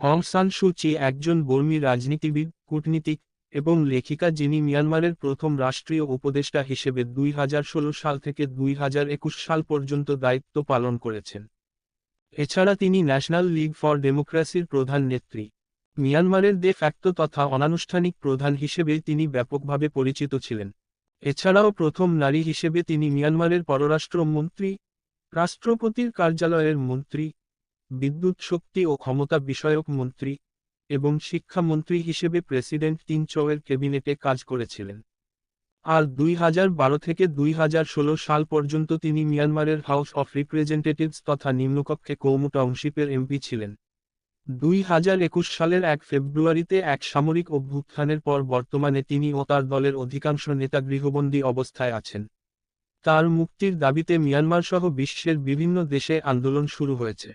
অং সান সু চি একজন বর্মী রাজনীতিবিদ, কূটনীতিক এবং লেখিকা যিনি মিয়ানমারের প্রথম রাষ্ট্রীয় উপদেষ্টা হিসেবে দুই হাজার ষোলো সাল থেকে দুই হাজার একুশ সাল পর্যন্ত দায়িত্ব পালন করেছেন। এছাড়া তিনি ন্যাশনাল লীগ ফর ডেমোক্রেসির প্রধান নেত্রী। মিয়ানমারের দে ফ্যাক্টো তথা অনানুষ্ঠানিক প্রধান হিসেবে তিনি ব্যাপকভাবে পরিচিত ছিলেন। এছাড়াও প্রথম নারী হিসেবে তিনি মিয়ানমারের পররাষ্ট্রমন্ত্রী, রাষ্ট্রপতির কার্যালয়ের মন্ত্রী বিদ্যুৎ শক্তি ও ক্ষমতা বিষয়ক মন্ত্রী এবং শিক্ষামন্ত্রী হিসেবে প্রেসিডেন্ট তিন চৌয়ের ক্যাবিনেটে কাজ করেছিলেন। আর দুই হাজার বারো থেকে দুই হাজার ষোলো সাল পর্যন্ত তিনি মিয়ানমারের হাউস অফ রিপ্রেজেন্টেটিভস তথা নিম্নকক্ষে কৌমু টাউনশিপের এমপি ছিলেন। দুই হাজার একুশ সালের এক ফেব্রুয়ারিতে এক সামরিক অভ্যুত্থানের পর বর্তমানে তিনি ও তার দলের অধিকাংশ নেতা গৃহবন্দী অবস্থায় আছেন। তার মুক্তির দাবিতে মিয়ানমার সহ বিশ্বের বিভিন্ন দেশে আন্দোলন শুরু হয়েছে।